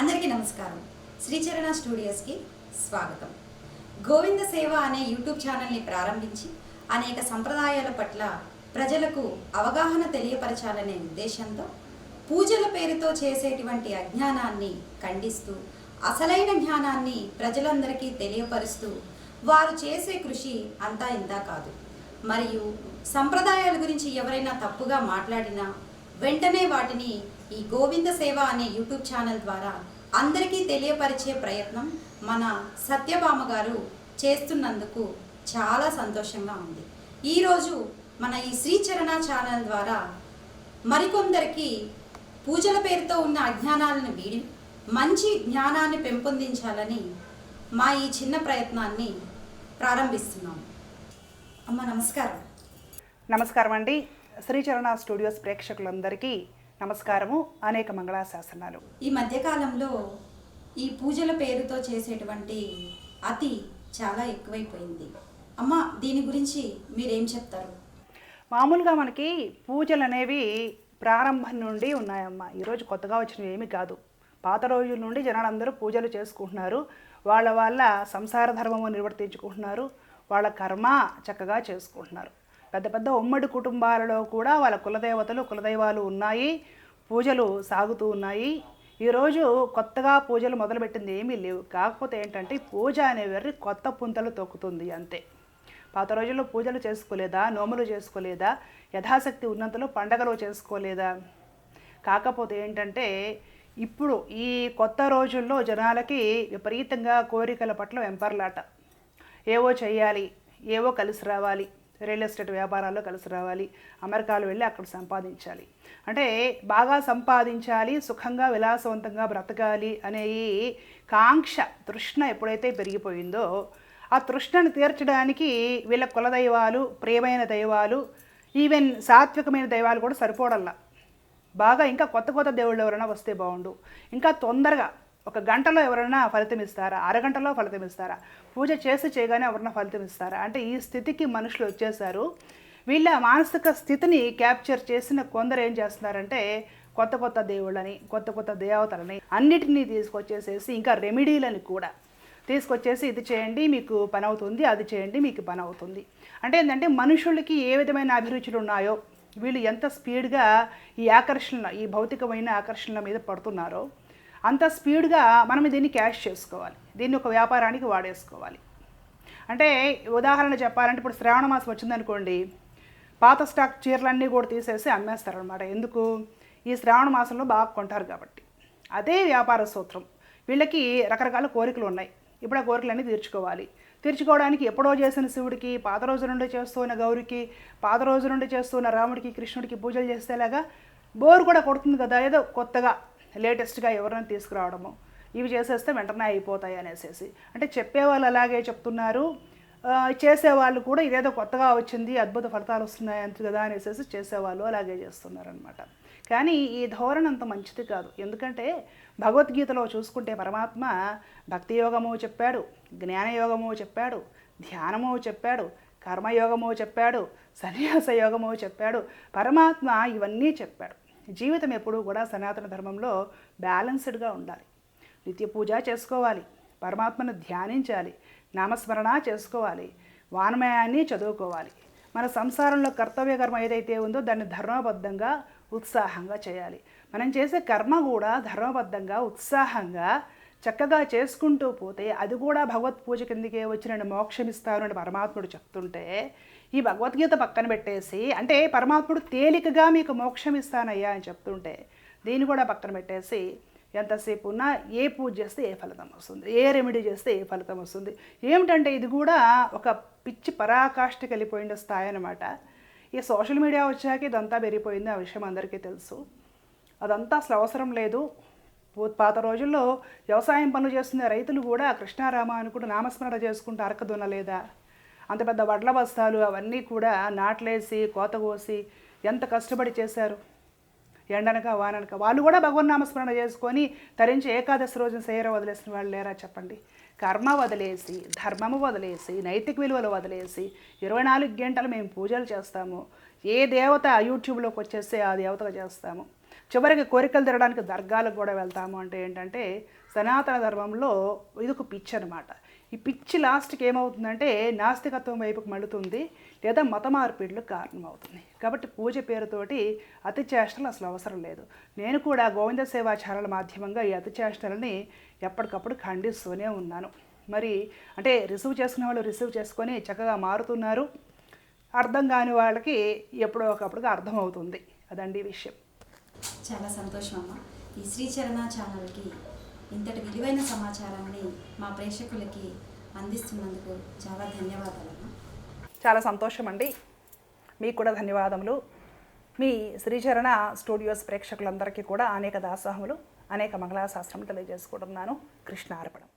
అందరికీ నమస్కారం. శ్రీచరణ స్టూడియోస్కి స్వాగతం. గోవింద సేవ అనే యూట్యూబ్ ఛానల్ని ప్రారంభించి అనేక సంప్రదాయాల పట్ల ప్రజలకు అవగాహన తెలియపరచాలనే ఉద్దేశంతో పూజల పేరుతో చేసేటువంటి అజ్ఞానాన్ని ఖండిస్తూ అసలైన జ్ఞానాన్ని ప్రజలందరికీ తెలియపరుస్తూ వారు చేసే కృషి అంతా ఇందా కాదు. మరియు సంప్రదాయాల గురించి ఎవరైనా తప్పుగా మాట్లాడినా వెంటనే వాటిని ఈ గోవింద సేవ అనే యూట్యూబ్ ఛానల్ ద్వారా అందరికీ తెలియపరిచే ప్రయత్నం మన సత్యభామ గారు చేస్తున్నందుకు చాలా సంతోషంగా ఉంది. ఈరోజు మన ఈ శ్రీచరణ ఛానల్ ద్వారా మరికొందరికి పూజల పేరుతో ఉన్న అజ్ఞానాలను వీడి మంచి జ్ఞానాన్ని పెంపొందించాలని మా ఈ చిన్న ప్రయత్నాన్ని ప్రారంభిస్తున్నాం అమ్మ నమస్కారం. నమస్కారం అండి శ్రీచరణ స్టూడియోస్ ప్రేక్షకులందరికీ నమస్కారము. అనేక మంగళాశాసనాలు. ఈ మధ్యకాలంలో ఈ పూజల పేరుతో చేసేటువంటి అతి చాలా ఎక్కువైపోయింది. అమ్మ దీని గురించి మీరేం చెప్తారు? మామూలుగా మనకి పూజలు అనేవి ప్రారంభం నుండి ఉన్నాయమ్మా. ఈరోజు కొత్తగా వచ్చినవి ఏమీ కాదు. పాత రోజుల నుండి జనాలందరూ పూజలు చేసుకుంటున్నారు. వాళ్ళ వాళ్ళ సంసార ధర్మము నిర్వర్తించుకుంటున్నారు. వాళ్ళ కర్మ చక్కగా చేసుకుంటున్నారు. పెద్ద పెద్ద ఉమ్మడి కుటుంబాలలో కూడా వాళ్ళ కులదేవతలు కులదైవాలు ఉన్నాయి. పూజలు సాగుతూ ఉన్నాయి. ఈరోజు కొత్తగా పూజలు మొదలుపెట్టింది ఏమీ లేవు. కాకపోతే ఏంటంటే పూజ అనే వెర్రి కొత్త పుంతలు తొక్కుతుంది అంతే. పాత రోజుల్లో పూజలు చేసుకోలేదా? నోములు చేసుకోలేదా? యథాశక్తి ఉన్నంతలో పండగలు చేసుకోలేదా? కాకపోతే ఏంటంటే ఇప్పుడు ఈ కొత్త రోజుల్లో జనాలకి విపరీతంగా కోరికల పట్ల వెంపర్లాట. ఏవో చేయాలి ఏవో కలిసి రావాలి. రియల్ ఎస్టేట్ వ్యాపారాల్లో కలిసి రావాలి అమెరికాలో వెళ్ళి అక్కడ సంపాదించాలి. అంటే బాగా సంపాదించాలి సుఖంగా విలాసవంతంగా బ్రతకాలి అనే ఈ కాంక్ష తృష్ణ ఎప్పుడైతే పెరిగిపోయిందో ఆ తృష్ణను తీర్చడానికి వీళ్ళ కులదైవాలు ప్రియమైన దైవాలు ఈవెన్ సాత్వికమైన దైవాలు కూడా సరిపోడల్లా. బాగా ఇంకా కొత్త కొత్త దేవుళ్ళు ఎవరైనా వస్తే బాగుండు. ఇంకా తొందరగా ఒక గంటలో ఎవరైనా ఫలితం ఇస్తారా? అరగంటలో ఫలితం ఇస్తారా? పూజ చేసి చేయగానే ఎవరైనా ఫలితం ఇస్తారా? అంటే ఈ స్థితికి మనుషులు వచ్చేసారు వీళ్ళ మానసిక స్థితిని క్యాప్చర్ చేసిన కొందరు ఏం చేస్తున్నారంటే కొత్త కొత్త దేవుళ్ళని కొత్త కొత్త దేవతలని అన్నిటినీ తీసుకొచ్చేసేసి ఇంకా రెమెడీలని కూడా తీసుకొచ్చేసి ఇది చేయండి మీకు పని అవుతుంది అది చేయండి మీకు పని అవుతుంది. అంటే ఏంటంటే మనుషులకి ఏ విధమైన అభిరుచులు ఉన్నాయో వీళ్ళు ఎంత స్పీడ్గా ఈ ఆకర్షణ ఈ భౌతికమైన ఆకర్షణల మీద పడుతున్నారో అంత స్పీడ్గా మనం దీన్ని క్యాష్ చేసుకోవాలి. దీన్ని ఒక వ్యాపారానికి వాడేసుకోవాలి. అంటే ఉదాహరణ చెప్పాలంటే ఇప్పుడు శ్రావణ మాసం వచ్చిందనుకోండి పాత స్టాక్ చీరలన్నీ కూడా తీసేసి అమ్మేస్తారనమాట ఎందుకు? ఈ శ్రావణ మాసంలో బాగా కొంటారు కాబట్టి. అదే వ్యాపార సూత్రం. వీళ్ళకి రకరకాల కోరికలు ఉన్నాయి. ఇప్పుడు ఆ కోరికలన్నీ తీర్చుకోవాలి. తీర్చుకోవడానికి ఎప్పుడో చేసిన శివుడికి పాత రోజు నుండి చేస్తున్న గౌరికి పాత రోజు నుండి చేస్తున్న రాముడికి కృష్ణుడికి పూజలు చేసేలాగా బోర్ కూడా కొడుతుంది కదా ఏదో కొత్తగా. లేటెస్ట్గా ఎవరిని తీసుకురావడము ఇవి చేసేస్తే వెంటనే అయిపోతాయి అనేసి అంటే చెప్పేవాళ్ళు అలాగే చెప్తున్నారు. చేసేవాళ్ళు కూడా ఇదేదో కొత్తగా వచ్చింది అద్భుత ఫలితాలు వస్తున్నాయి అంత కదా అనేసి చేసేవాళ్ళు అలాగే చేస్తున్నారనమాట కానీ ఈ ధోరణి అంత మంచిది కాదు. ఎందుకంటే భగవద్గీతలో చూసుకుంటే పరమాత్మ భక్తి యోగము చెప్పాడు జ్ఞానయోగము చెప్పాడు ధ్యానము చెప్పాడు కర్మయోగము చెప్పాడు సన్యాస యోగము చెప్పాడు పరమాత్మ ఇవన్నీ చెప్పాడు. జీవితం ఎప్పుడూ కూడా సనాతన ధర్మంలో బ్యాలెన్స్డ్గా ఉండాలి. నిత్య పూజ చేసుకోవాలి పరమాత్మను ధ్యానించాలి నామస్మరణ చేసుకోవాలి వానమయాన్ని చదువుకోవాలి. మన సంసారంలో కర్తవ్య కర్మ ఏదైతే ఉందో దాన్ని ధర్మబద్ధంగా ఉత్సాహంగా చేయాలి. మనం చేసే కర్మ కూడా ధర్మబద్ధంగా ఉత్సాహంగా చక్కగా చేసుకుంటూ పోతే అది కూడా భగవత్ పూజ కిందకే వచ్చి నేను అని పరమాత్ముడు చెప్తుంటే ఈ భగవద్గీత పక్కన పెట్టేసి అంటే పరమాత్ముడు తేలికగా మీకు మోక్షం ఇస్తానయ్యా అని చెప్తుంటే దీన్ని కూడా పక్కన పెట్టేసి ఎంతసేపు ఉన్నా ఏ పూజ చేస్తే ఏ ఫలితం వస్తుంది? ఏ రెమెడీ చేస్తే ఏ ఫలితం వస్తుంది? ఏమిటంటే ఇది కూడా ఒక పిచ్చి పరాకాష్ఠకి వెళ్ళిపోయిన స్థాయి అనమాట ఈ సోషల్ మీడియా వచ్చాక ఇదంతా పెరిగిపోయింది ఆ విషయం అందరికీ తెలుసు. అదంతా అసలు అవసరం లేదు. పాత రోజుల్లో వ్యవసాయం పనులు చేస్తున్న రైతులు కూడా కృష్ణారామ అనుకుంటూ నామస్మరణ చేసుకుంటూ అరక దున్నలేదా అంత పెద్ద వడ్ల బస్తాలు అవన్నీ కూడా నాట్లేసి కోత కోసి ఎంత కష్టపడి చేశారు? ఎండనక వాననక వాళ్ళు కూడా భగవన్ నామస్మరణ చేసుకొని తరించి ఏకాదశి రోజున సేర వదిలేసిన వాళ్ళు లేరా చెప్పండి? కర్మ వదిలేసి ధర్మము వదిలేసి నైతిక విలువలు వదిలేసి ఇరవై నాలుగు గంటలు మేము పూజలు చేస్తాము. ఏ దేవత యూట్యూబ్లోకి వచ్చేస్తే ఆ దేవతగా చేస్తాము. చివరికి కోరికలు తిరగడానికి దర్గాలకు కూడా వెళ్తాము అంటే ఏంటంటే సనాతన ధర్మంలో ఇది ఒక పిచ్చి అనమాట ఈ పిచ్చి లాస్ట్కి ఏమవుతుందంటే నాస్తికత్వం వైపుకి మళ్ళుతుంది లేదా మత మార్పిడులకు కారణమవుతుంది. కాబట్టి పూజ పేరుతోటి అతి చేష్టలు అసలు అవసరం లేదు. నేను కూడా గోవింద సేవాచారాల మాధ్యమంగా ఈ అతి చేష్టలని ఎప్పటికప్పుడు ఖండిస్తూనే ఉన్నాను. మరి అంటే రిసీవ్ చేసుకునే వాళ్ళు రిసీవ్ చేసుకొని చక్కగా మారుతున్నారు. అర్థం కాని వాళ్ళకి ఎప్పుడో ఒకప్పుడుగా అర్థమవుతుంది. అదండి విషయం. చాలా సంతోషం అమ్మ ఈ శ్రీచరణ ఛానల్కి ఇంతటి విలువైన సమాచారాన్ని మా ప్రేక్షకులకి అందిస్తున్నందుకు చాలా ధన్యవాదాలమ్మా. చాలా సంతోషం అండి మీకు కూడా ధన్యవాదములు. మీ శ్రీచరణ స్టూడియోస్ ప్రేక్షకులందరికీ కూడా అనేక దాసోహములు అనేక మంగళాశాస్త్రములు తెలియజేసుకుంటున్నాను. కృష్ణ అర్పణం